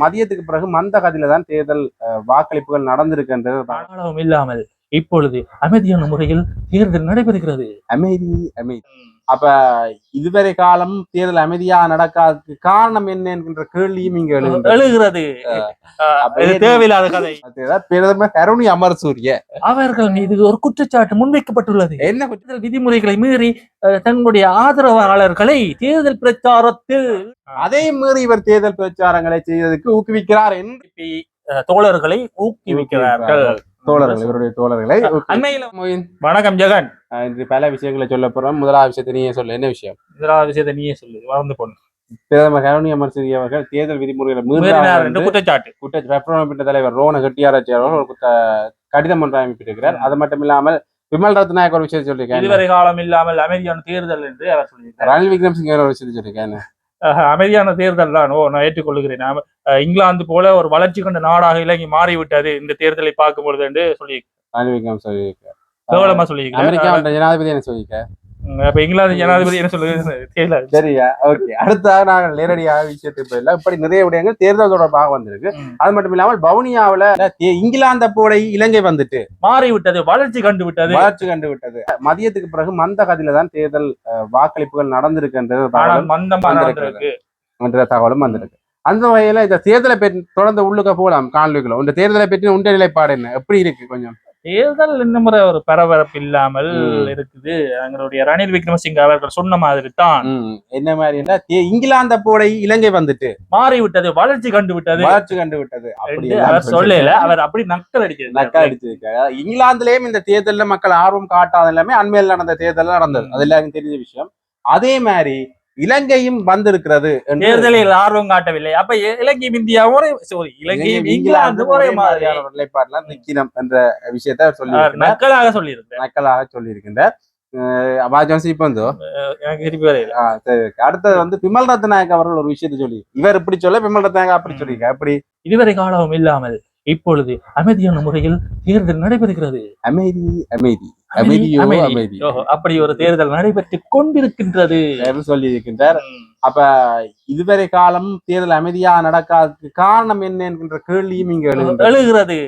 மதியத்துக்கு பிறகு மந்த கதியில தான் தேர்தல் வாக்களிப்புகள் நடந்திருக்கின்றது இல்லாமல். இப்பொழுது அமைதியான முறையில் தேர்தல் நடைபெறுகிறது. அமைதி அமைதி. அப்ப இதுவரை காலம் தேர்தல் அமைதியா நடக்காததுக்கு காரணம் என்ன என்கின்ற கேள்வியும் இங்க எழுகிறது. தேவையில்லாத கதை. பிரதமர் கருணி அமர்சூரிய. அவர்கள் மீது ஒரு குற்றச்சாட்டு முன்வைக்கப்பட்டுள்ளது. என்ன குற்றம்? தேர்தல் விதிமுறைகளை மீறி தங்களுடைய ஆதரவாளர்களை தேர்தல் பிரச்சாரத்தில் அதை மீறி இவர் தேர்தல் பிரச்சாரங்களை செய்வதற்கு ஊக்குவிக்கிறார் என்று தோழர்களை ஊக்குவிக்கிறார்கள் தோழர்கள் இவருடைய தோழர்களை அண்மையில வணக்கம் ஜெகன். இன்று பல விஷயங்களை சொல்ல போறோம். முதலாவது விஷயத்தை நீயே சொல்லு என்ன விஷயம்? முதலாவது விஷயத்தை நீயே சொல்லு வளர்ந்து பொண்ணு பிரதமர் கருணி அமர்சூரிய அவர்கள் தேர்தல் விதிமுறைகளை மீறினார் என்று குற்றச்சாட்டு. குற்ற ரெப்ரசன்ட் தலைவர் ரோன கட்டியாராச்சி அவர்கள் ஒரு குத்த- கடிதம் ஒன்று அனுப்பியிருக்கிறார் அது மட்டும் இல்லாமல் விமல் ரத்நாயக் ஒரு விஷயத்தை சொல்லியிருக்காரு. இதுவரை காலம் இல்லாமல் அமைதியான தேர்தல் என்று அவர் சொல்லியிருக்கார். ரணில் விக்ரம்சிங்க ஒரு விஷயத்தை சொல்லியிருக்காரு. அஹ், அமைதியான தேர்தல் தான் ஓ நான் ஏற்றுக்கொள்கிறேன். இங்கிலாந்து போல ஒரு வளர்ச்சி கொண்ட நாடாக இலங்கை மாறிவிட்டது இந்த தேர்தலை பார்க்கும் பொழுது என்று சொல்லி கேவலமா சொல்லியிருக்காரு அமெரிக்கா ஜனாதிபதி என்ன சொல்லியிருக்காரு? உம், அப்ப இங்கிலாந்து ஜனாதிபதி என்ன தெரியல. சரியா ஓகே அடுத்ததாக நாங்கள் நேரடியாக விஷயத்துக்கு போயிடலாம். இப்படி நிறைய விடயங்கள் தேர்தல் தொடர்பாக வந்திருக்கு. அது மட்டும் இல்லாமல் வவுனியாவுல தே- இங்கிலாந்த போடை இலங்கை வந்துட்டு. மாறிவிட்டது வளர்ச்சி கண்டு விட்டது வளர்ச்சி கண்டு விட்டது மதியத்துக்கு பிறகு மந்த கதியில தான் தேர்தல் வாக்களிப்புகள் நடந்திருக்கின்றது என்ற தகவலும் வந்திருக்கு. அந்த வகையில இந்த தேர்தலை பற்றி தொடர்ந்து உள்ளுக்க போகலாம் காணொலிக்குள்ள இந்த தேர்தலை பற்றி உண்ட நிலைப்பாடு என்ன? எப்படி இருக்கு கொஞ்சம்? தேர்தல் இந்த முறை ஒரு பரபரப்பு இல்லாமல். இருக்குது. எங்களுடைய ரணில் விக்ரமசிங்க அவர்கள் சொன்ன மாதிரி தான் என்ன மாதிரி இங்கிலாந்த போடை இலங்கை வந்துட்டு. மாறிவிட்டது வளர்ச்சி கண்டு விட்டது வளர்ச்சி கண்டு விட்டது அவர் சொல்லல அவர் அப்படி நக்கல் அடிக்கிறது நக்கா அடிச்சிருக்காரு. இங்கிலாந்துலயும் இந்த தேர்தல்ல மக்கள் ஆர்வம் காட்டாத எல்லாமே அண்மையில் நடந்த தேர்தல் நடந்தது. அது எல்லாருக்கும் தெரிஞ்ச விஷயம். அதே மாதிரி இலங்கையும் வந்திருக்கிறது தேர்தலில் ஆர்வம் காட்டவில்லை. அப்ப இலங்கையும் இந்தியாவும் சாரி இலங்கையும் இங்கிலாந்து ஒரே மாதிரி. மாதிரியான நிலைப்பாடுல நிக்கணும் என்ற விஷயத்தை சொல்லி நக்கலாக சொல்லியிருக்கிறார். நக்கலாக சரி okay. அடுத்தது வந்து பிமல் ரத்நாயக் அவர்கள் ஒரு விஷயத்தை சொல்லி இவர் இப்படி சொல்ல பிமல் ரத்நாயக் அப்படி. சொல்லியிருக்காரு அப்படி இதுவரை காலமும் இல்லாமல் இப்பொழுது அமைதியான முறையில் தேர்தல் நடைபெறுகிறது. அமைதி அமைதி. அமைதியோ அமைதி. அப்படி ஒரு தேர்தல் நடைபெற்றுக் கொண்டிருக்கின்றது. என்று சொல்லி இருக்கின்றார் ம். அப்ப இதுவரை காலம் தேர்தல் அமைதியா நடக்காததுக்கு காரணம் என்ன என்கின்ற கேள்வியும் இங்க எழுகிறது.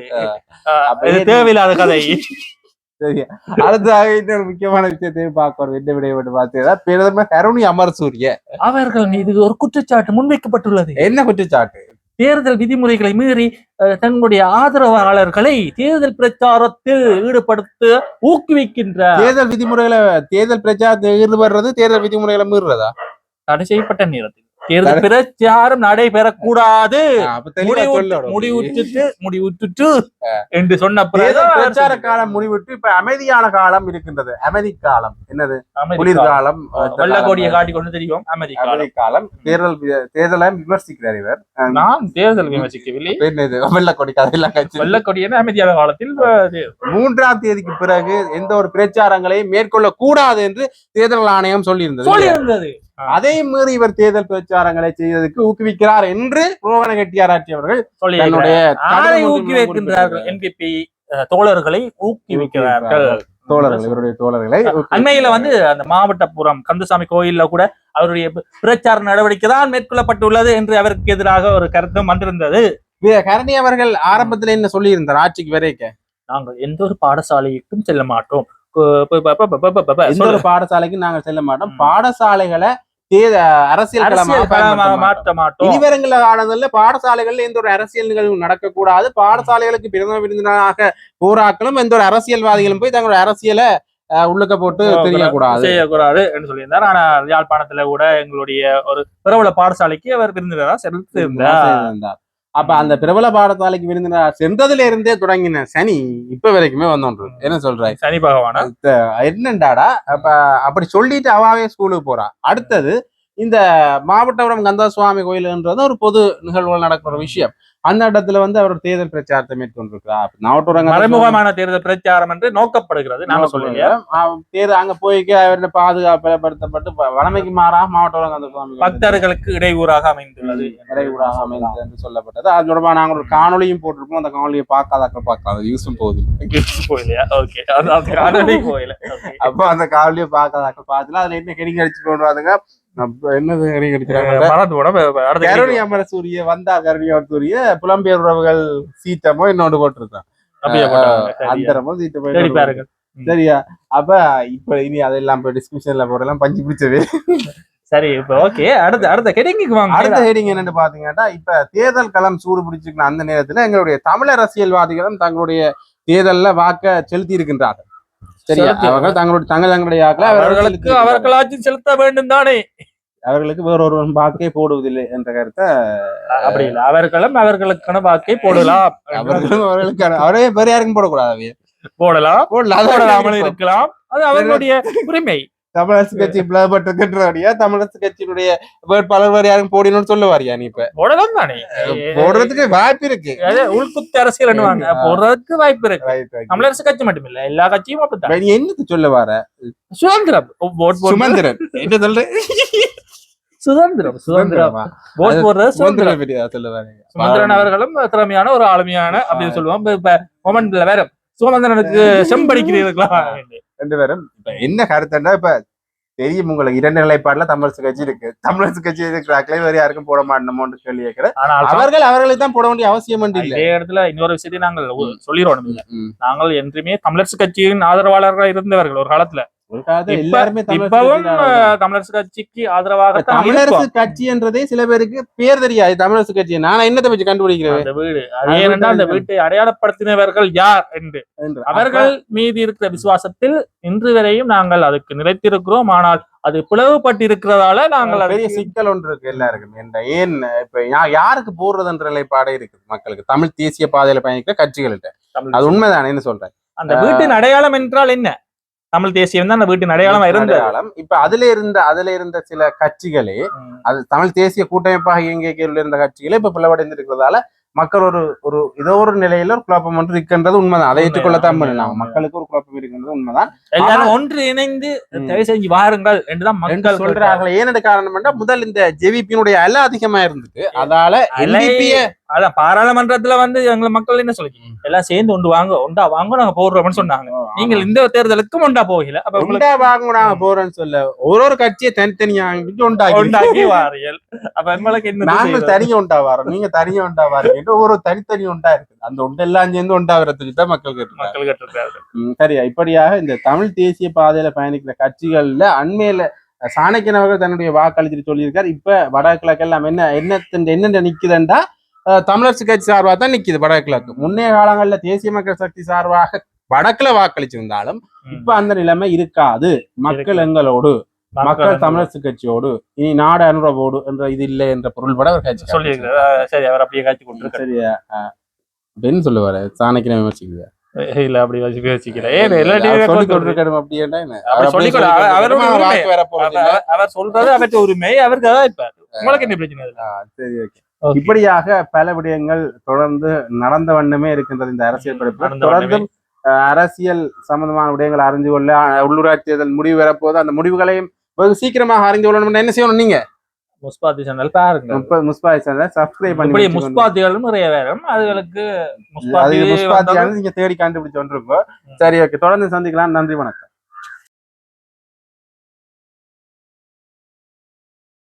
இது தேவையில்லாத கதை. சரியா. அடுத்ததாக இன்னொரு முக்கியமான விஷயத்தையும் பார்க்கணும் என்ன விடைபட்டு பார்த்தீங்கன்னா பிரதமர் கருணி அமர்சூரிய. அவர்கள் மீது ஒரு குற்றச்சாட்டு முன்வைக்கப்பட்டுள்ளது. என்ன குற்றச்சாட்டு? தேர்தல் விதிமுறைகளை மீறி தங்களுடைய ஆதரவாளர்களை தேர்தல் பிரச்சாரத்தில் ஈடுபடுத்த ஊக்குவிக்கின்ற தேர்தல் விதிமுறைகளை தேர்தல் பிரச்சாரத்தை ஈடுபடுறது தேர்தல் விதிமுறைகளை மீறுறதா? தடை செய்யப்பட்ட நேரத்தில். தேர்தல் பிரச்சாரம் நடைபெறக்கூடாது. ஆ, அப்ப தெளிவா முடிவு சொல்லணும். முடிவுற்றுட்டு முடிவுற்றுட்டு என்று சொன்ன பிரச்சார காலம் முடிவிட்டு இப்ப அமைதியான காலம் இருக்கின்றது. அமைதி காலம் என்னது. குளிர்காலம். வெள்ளக்கோடியை காட்டி கொண்டு தெரியும். அமைதி காலம் தேர்தல் தேர்தலை விமர்சிக்கிறார் இவர். நான் தேர்தல் விமர்சிக்கவில்லை. வெள்ளக்கொடி கதையெல்லாம் கட்சி வெள்ளக்கொடியான அமைதியான காலத்தில் மூன்றாம் தேதிக்கு பிறகு எந்த ஒரு பிரச்சாரங்களையும் மேற்கொள்ள கூடாது என்று தேர்தல் ஆணையம் சொல்லியிருந்தது. சொல்லியிருந்தது. அதை மீறி இவர் தேர்தல் பிரச்சாரங்களை செய்வதற்கு ஊக்குவிக்கிறார் என்று ரோகன கெட்டியாராட்சி அவர்கள் சொல்லி தன்னுடைய ஆரை கடிதம் ஊக்கி ஒன்றில் வைக்கின்றார்கள் என்பிபி தோழர்களை ஊக்குவிக்கிறார்கள் தோழர்கள் இவருடைய தோழர்களை அண்மையில வந்து அந்த மாவட்டப்புறம் கந்தசாமி கோயில்ல கூட அவருடைய பிரச்சார நடவடிக்கை தான் மேற்கொள்ளப்பட்டுள்ளது என்று அவருக்கு எதிராக ஒரு கருத்தும் வந்திருந்தது கரணி அவர்கள் ஆரம்பத்துல என்ன சொல்லியிருந்தார் ஆட்சிக்கு வரைக்க நாங்கள் எந்த ஒரு பாடசாலைக்கும் செல்ல மாட்டோம் எந்த ஒரு பாடசாலைக்கு நாங்கள் செல்ல மாட்டோம். பாடசாலைகளை அரசியல் ஆனதுல பாடசாலைகள்ல எந்த ஒரு அரசியல் நிகழ்வும் நடக்கக்கூடாது. பாடசாலைகளுக்கு பிரதம விருந்தினராக போராக்களும் எந்த ஒரு அரசியல்வாதிகளும் போய் தங்களோட அரசியலை உள்ளுக்க போட்டு தெரியக்கூடாது. செய்யக்கூடாது என்று சொல்லியிருந்தார். ஆனால் யாழ்ப்பாணத்துல கூட எங்களுடைய ஒரு பிரபல பாடசாலைக்கு அவர் விருந்தினராக செலுத்தியிருந்தார் இருந்தார். அப்ப அந்த பிரபல பாடசாலைக்கு விருந்தினர் சென்றதுல இருந்தே தொடங்கின சனி இப்ப வரைக்குமே வந்தோன்று என்ன சொல்றாய் சனி பகவானா? என்னண்டாடா? அப்ப அப்படி சொல்லிட்டு அவாவே ஸ்கூலுக்கு போறா. அடுத்தது இந்த மாவட்டபுரம் கந்தசுவாமி கோயில்ன்றது ஒரு பொது நிகழ்வுகள் நடக்கிற ஒரு விஷயம். அந்த இடத்துல வந்து அவர் தேர்தல் பிரச்சாரத்தை மேற்கொண்டிருக்கிறார். மாவட்டபுரம் மறைமுகமான தேர்தல் பிரச்சாரம் என்று நோக்கப்படுகிறது. நாங்க சொல்லுங்க தேர் அங்க போய் அவருடைய பாதுகாப்பு படுத்தப்பட்டு வ- வடமைக்கு அந்த சுவாமி பக்தர்களுக்கு இடையூறாக அமைந்துள்ளது. விரைவுடாக அமைந்தது என்று சொல்லப்பட்டது. அது தொடர்பாக நாங்கள் ஒரு காணொளியும் போட்டிருப்போம் அந்த காணொலியை பார்க்காதாக்கள் பார்க்காத. யூஸும் போகுது. அப்போ அந்த காணொலியை பார்க்காதாக்கள் பார்த்துல அதுல என்ன ஹெடிங் அடிச்சு போடுறாதுங்க என்னது கருணி கேள்வி. அமரசூரிய வந்தா கருணி அமரசூரிய புலம்பெயர் உறவுகள் சீத்தமோ இன்னொன்று. சரியா. அந்தரமோ சீத்தமோ சரியா? அப்ப இப்ப இனி அதெல்லாம் இப்ப டிஸ்கிரிப்ஷன்ல போடலாம் பஞ்சு பிடிச்சது. சரி இப்ப ஓகே அடுத்த அடுத்த கெடிங்குக்கு வாங்க. அடுத்த ஹெடிங் என்னன்னு பாத்தீங்கன்னா இப்ப தேர்தல் களம் சூடு பிடிச்சிருக்கிற அந்த நேரத்துல எங்களுடைய தமிழ் அரசியல்வாதிகளும் தங்களுடைய தேர்தல்ல வாக்க செலுத்தி இருக்கின்றார்கள். சரியா? அவர்கள் தங்களுடைய தங்கள் தங்களுடைய அவர்கள் அவர்களுக்கு. அவர்களாச்சும் செலுத்த வேண்டும் தானே? அவர்களுக்கு வேறொருவன் வாக்கே போடுவதில்லை என்ற கருத்தை அப்படி இல்ல. அவர்களும் அவர்களுக்கான வாக்கை போடலாம். அவர்களும் அவர்களுக்கு அவரே வேற யாருக்கும் போடக்கூடாது. போடலாம். போடல அதான் போடாமல் இருக்கலாம். அது அவர்களுடைய உரிமை. தமிழரசு கட்சி பிளவுபட்டிருக்கின்றபடியா தமிழரசு கட்சியினுடைய வேட்பாளர் வேற யாரும் போடணும்னு சொல்லுவாரியா நீ இப்ப? போடலாம் தானே போடுறதுக்கு வாய்ப்பு இருக்கு. அது உள்குத்து அரசியல் போடுறதுக்கு வாய்ப்பு இருக்கு. தமிழரசு கட்சி மட்டும் இல்ல எல்லா கட்சியும் அப்படித்தான். நீ என்னத்து சொல்ல வர? சுதந்திரம். சுமந்திரன். என்ன சொல்ற? சுதந்திரம் சுதந்திரம். ஓட் போடுறது சுதந்திரம். சொல்ல அவர்களும் திறமையான ஒரு ஆளுமையான அப்படின்னு சொல்லுவோம். இப்ப மொமெண்ட்ல வேற. சுமந்திரனுக்கு செம்படிக்கிறீர்களா? ரெண்டு பேரும். இப்ப என்ன கருத்துன்னா இப்ப தெரியும் உங்களுக்கு இரண்டு நிலைப்பாடுல தமிழரசு கட்சி இருக்கு. தமிழரசு கட்சி இருக்கிறாக்களே வேற யாருக்கும் போட மாட்டோமோன்னு கேள்வி கேட்கிற ஆனால் அவர்கள் அவர்களுக்கு தான் போட வேண்டிய அவசியம் இல்ல. இடத்துல இன்னொரு விஷயத்தை நாங்கள் சொல்லிடுவோம். நாங்கள் என்றுமே தமிழரசு கட்சியின் ஆதரவாளர்களாக இருந்தவர்கள் ஒரு காலத்துல. ஒரு காலத்துல எல்லாருமே இப்பவும் தமிழரசு கட்சிக்கு ஆதரவாக தமிழரசு கட்சி என்றதே சில பேருக்கு பேர் தெரியாது தமிழரசு கட்சி நான் என்னத்தை வச்சு கண்டுபிடிக்கிறேன்? அந்த வீடு. ஏனென்றால் அந்த வீட்டை அடையாளப்படுத்தினவர்கள் யார் என்று. அவர்கள் மீது இருக்கிற விசுவாசத்தில் இன்று வரையும் நாங்கள் அதுக்கு நிலைத்திருக்கிறோம். ஆனால் அது பிளவுபட்டிருக்கிறதால நாங்கள் பெரிய சிக்கல் ஒன்று இருக்கு எல்லாருக்கும். என்ற ஏன் இப்ப யாருக்கு போடுறதுன்ற நிலைப்பாடே இருக்குது மக்களுக்கு? தமிழ் தேசிய பாதையில பயணிக்கிற கட்சிகள்கிட்ட. அது உண்மைதானே? சொல்றேன்? அந்த வீட்டின் அடையாளம் என்றால் என்ன? தமிழ் தேசியம் தான் அந்த வீட்டின் அடையாளமா அடையாளம். இப்ப அதுல இருந்த அதுல இருந்த சில கட்சிகளே அது தமிழ் தேசிய கூட்டமைப்பாக இயங்கிய இருந்த கட்சிகளே இப்ப பிளவடைந்து இருக்கிறதால மக்கள் ஒரு ஒரு ஏதோ ஒரு நிலையில ஒரு குழப்பம் ஒன்று இருக்கின்றது உண்மைதான் அதை ஏற்றுக்கொள்ளத்தான் உண்மைதான். மக்களுக்கு ஒரு குழப்பம் இருக்கின்றது உண்மைதான் எல்லாரும் ஒன்று இணைந்து. தயவு செஞ்சு வாருங்கள் என்றுதான் என்று மக்கள் சொல்றாங்க சொல்றாங்களே ஏனென்ற காரணம் முதல் இந்த ஜெவிபியினுடைய அலை அதிகமா இருந்தது அதால அலை NDP -ய அதான் பாராளுமன்றத்துல வந்து எங்களை மக்கள் என்ன சொல்லி எல்லாம் சேர்ந்து ஒன்று வாங்க ஒண்டா வாங்க நாங்க போடுறோம்னு சொன்னாங்க. நீங்கள் இந்த தேர்தலுக்கும் ஒண்டா போகல? அப்ப உண்டா வாங்க நாங்க போறோம்னு சொல்ல ஒரு ஒரு கட்சியை தனித்தனியா ஆரம்பிச்சு உண்டாக்கி. உண்டாக்கி வாரியல் அப்ப என்ன நாங்கள் செய்வது? தனியா உண்டா வரோம் நீங்க தனியா உண்டா வாரீங்க ஒரு தனித்தனி உண்டா இருக்கு அந்த உண்டெல்லாம் சேர்ந்து உண்டா வரத்துக்கு தான் மக்கள் கேட்டுருக்காங்க. மக்கள் ம், சரியா. இப்படியாக இந்த தமிழ் தேசிய பாதையில பயணிக்கிற கட்சிகள்ல அண்மையில சாணக்கியன் அவர்கள் தன்னுடைய வாக்களிச்சுட்டு சொல்லியிருக்காரு. இப்ப வடகிழக்கெல்லாம் என்ன என்ன என்னென்ன நிக்குதுண்டா? தமிழரசு கட்சி சார்பாக தான் நிக்குது வடகிழக்கு முன்னைய காலங்கள்ல தேசிய மக்கள் சக்தி சார்பாக வடக்குல வாக்களிச்சிருந்தாலும் இப்ப அந்த நிலைமை இருக்காது. மக்கள். எங்களோடு மக்கள் தமிழரசு கட்சியோடு இனி நாடு அனுரவோடு என்ற இது இல்லை என்ற பொருள்பட அவர் கட்சி சரி அவர் அப்படியே காட்சி கொடுத்துருக்காரு. சரியா? அப்படின்னு சொல்லுவாரு சாணக்கியனை விமர்சிக்கிறார். இல்ல அப்படி அவர் சொல்றது அவற்றை உரிமை. அவருக்கு அதான் இப்ப. உங்களுக்கு என்ன பிரச்சனை? சரி ஓகே. இப்படியாக பல விடயங்கள் தொடர்ந்து நடந்த வண்ணமே இருக்கின்றது இந்த அரசியல் படிப்பு தொடர்ந்தும் அரசியல் சம்பந்தமான விடயங்களை அறிந்து கொள்ள உள்ளூராட்சி தேர்தல் முடிவு வரப்போது அந்த முடிவுகளையும் வெகு சீக்கிரமாக அறிந்து கொள்ளணும். என்ன செய்யணும் நீங்க? முஸ்பாத்தி சேனல் பாருங்க. முஸ்பாய் சேனலை சப்ஸ்கிரைப் பண்ணி. முஸ்பாத்திகளும் நிறைய வேறும் அதுகளுக்கு அது முஸ்பாத்தி நீங்க தேடி கண்டுபிடிச்சு வந்துருக்கோம். சரி ஓகே. தொடர்ந்து சந்திக்கலாம். நன்றி வணக்கம்.